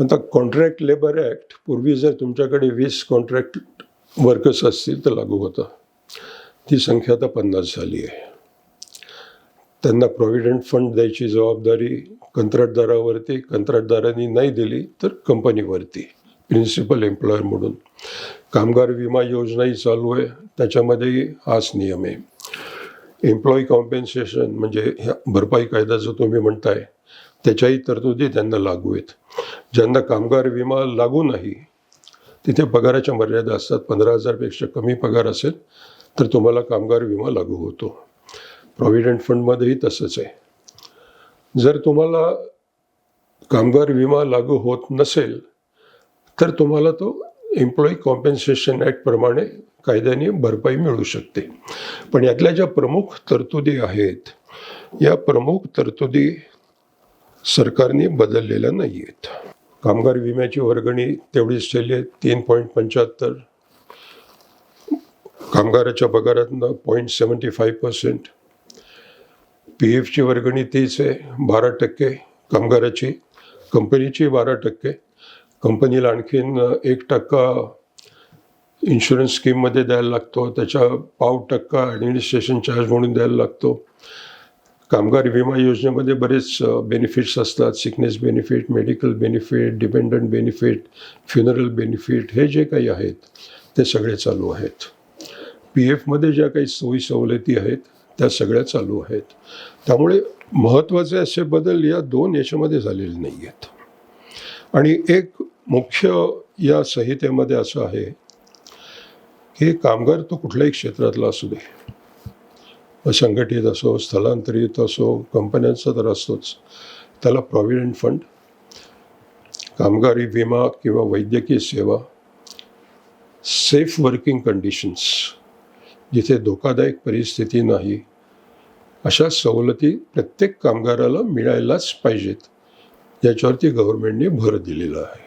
आता contract labour act पूर्वी जर तुमच्याकडे वीस कॉन्ट्रॅक्ट वर्कर्स असतील तर लागू होतं. ती संख्या आता पन्नास झाली आहे. त्यांना प्रॉव्हिडंट फंड द्यायची जबाबदारी कंत्राटदारावरती कंत्राटदारांनी नाही दिली तर कंपनीवरती प्रिन्सिपल एम्प्लॉयर म्हणून. कामगार विमा योजनाही चालू आहे. त्याच्यामध्येही हाच नियम आहे. एम्प्लॉई कॉम्पेन्सेशन म्हणजे ह्या भरपाई कायदा जो तुम्ही म्हणताय. त्याच्याही तरतुदी त्यांना लागू आहेत. ज्यांना कामगार विमा लागू नाही तिथे पगाराच्या मर्यादा असतात. पंधरा हजारपेक्षा कमी पगार असेल तर तुम्हाला कामगार विमा लागू होतो. प्रॉव्हिडंट फंडमध्येही तसंच आहे. जर तुम्हाला कामगार विमा लागू होत नसेल तर तुम्हाला तो एम्प्लॉई कॉम्पेन्सेशन ॲक्टप्रमाणे कायद्याने भरपाई मिळू शकते. पण यातल्या ज्या प्रमुख तरतुदी आहेत या प्रमुख तरतुदी सरकारने बदललेल्या नाही आहेत कामगार विम्याची वर्गणी तेवढीच ठेवली आहे तीन पॉईंट पंच्याहत्तर. कामगाराच्या पगारातनं point seventy five percent P एफची वर्गणी तीच आहे बारा टक्के कामगाराची. कंपनीची बारा टक्के. कंपनीला आणखीन एक टक्का इन्शुरन्स स्कीममध्ये द्यायला लागतो त्याच्या पाव टक्का ॲडमिनिस्ट्रेशन चार्ज म्हणून द्यायला लागतो. कामगार विमा योजनेमध्ये बरेच बेनिफिट्स असतात. Sickness benefit medical benefit dependent benefit funeral benefit हे जे काही आहेत ते सगळे चालू आहेत. पी एफमध्ये ज्या काही सोयी सवलती आहेत त्या सगळ्या चालू आहेत. त्यामुळे महत्त्वाचे असे बदल या दोन याच्यामध्ये झालेले नाही आहेत आणि एक मुख्य या संहितेमध्ये असं आहे की कामगार तो कुठल्याही क्षेत्रातला असू दे. असंघटित असो स्थलांतरित असो कंपन्यांचा तर असतोच. त्याला प्रॉव्हिडंट फंड कामगारी विमा किंवा वैद्यकीय सेवा सेफ वर्किंग कंडिशन्स जिथे धोकादायक परिस्थिती नाही अशा सवलती प्रत्येक कामगाराला मिळायलाच पाहिजेत. याच्यावरती गव्हर्मेंटने भर दिलेला आहे.